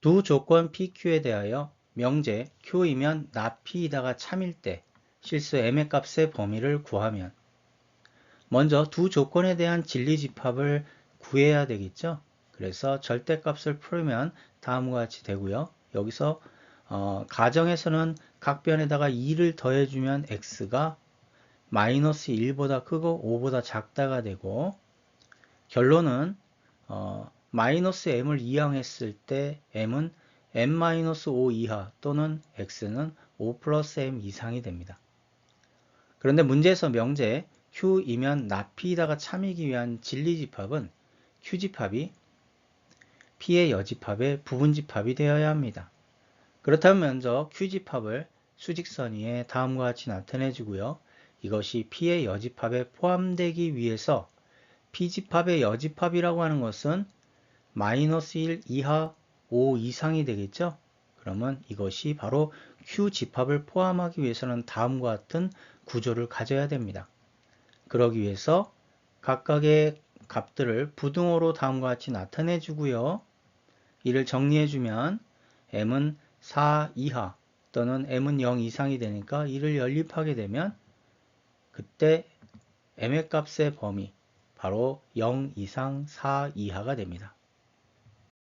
두 조건 PQ에 대하여 명제 Q이면 not P이다가 참일 때 실수 M의 값의 범위를 구하면 먼저 두 조건에 대한 진리집합을 구해야 되겠죠. 그래서 절대값을 풀면 다음과 같이 되고요. 여기서 어, 가정에서는 각 변에다가 2를 더해주면 x가 마이너스 1보다 크고 5보다 작다가 되고 결론은 어, 마이너스 m을 이항했을 때 m은 m-5 이하 또는 x는 5 플러스 m 이상이 됩니다. 그런데 문제에서 명제 q이면 나피다가 참이기 위한 진리집합은 q집합이 p의 여집합의 부분집합이 되어야 합니다. 그렇다면 먼저 q집합을 수직선 위에 다음과 같이 나타내 주고요. 이것이 p의 여집합에 포함되기 위해서 p집합의 여집합이라고 하는 것은 마이너스 1 이하 5 이상이 되겠죠. 그러면 이것이 바로 q집합을 포함하기 위해서는 다음과 같은 구조를 가져야 됩니다. 그러기 위해서 각각의 값들을 부등호로 다음과 같이 나타내 주고요. 이를 정리해 주면 m은 4 이하 또는 m은 0 이상이 되니까 이를 연립하게 되면 그때 m의 값의 범위 바로 0 이상 4 이하가 됩니다.